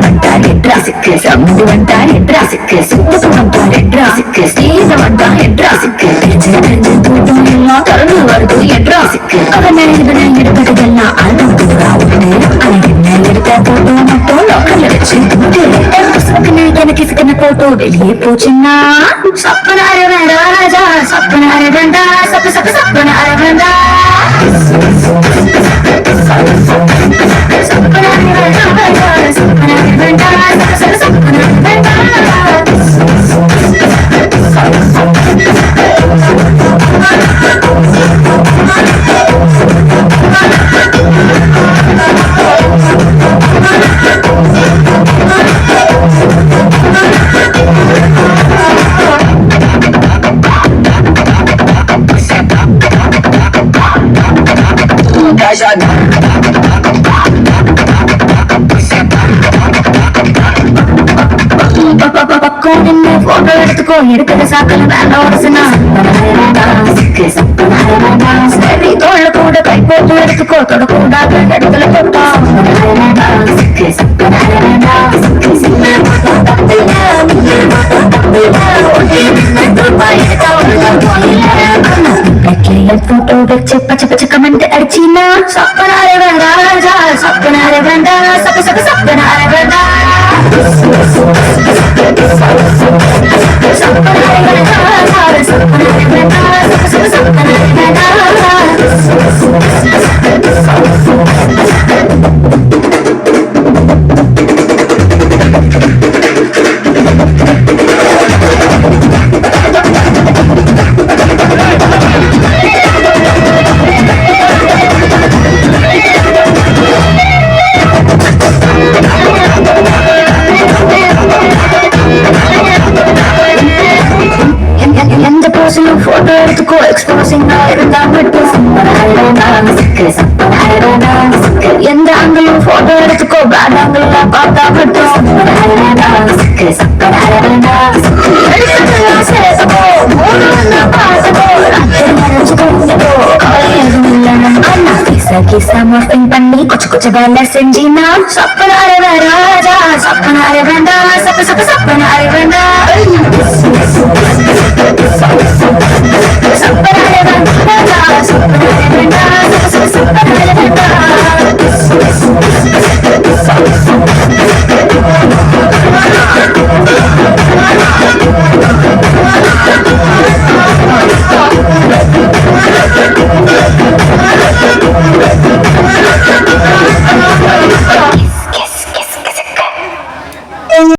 అంటారెడ్రా సిక్కు సమ్ముడు అంటారెడ్రా సిక్కు సుత్తకు అంటారెడ్రా సిక్కు స్నేహితం అంటారెడ్రా సిక్కు తోటం ఎలా తరుణు వరకు ఎడ్రా సిక్కు అవన ఎదుర ఎడబడగల్ల అర్థం కూడా ఒకటే అడిగిన ఎడత ఫోటో మొత్తం లోకల్ వచ్చింటే పుస్తకన వెనకిసుకున్న ఫోటో వెళ్ళి పోచిన్నా సప్పనార రాజా సప్పనార బండా సప్ప సప్ప సప్పనార బండా பக்கம் நின்னு போட்டோ எடுத்துக்கோ இருக்கிற சாக்கல வேண்டாம் ஒரு சின்ன சிக்கு சரி தோல்ல கூட கை போட்டு எடுத்துக்கோ தொடக்கூடாது இடத்துல போட்டா சிக்கு போட்டோ வச்சு பச்சை பச்சை கமெண்ட் அடிச்சினா சப்பனாரே வேண்டா ராஜா போட்டோ எடுத்துக்கோ எக்ஸ்போசிங்கா இருந்தா மட்டும் சிக்கு சிக்கு எந்த ஆங்கிலும் போட்டோ எடுத்துக்கோ பேட் ஆங்கிள் பார்த்தா மட்டும் சிக்கு எடுத்துக்கலாம் சேர்த்துக்கோ மூணு பார்த்துக்கோ ராத்திரி மறைச்சுக்கோ கிசா கிசா மாஃபிங் பண்ணி கொச்சு கொச்சு வேலை செஞ்சினா சப்பனார ராஜா சப்பனார வேண்டா சப்ப சப்ப சப்பனார வேண்டா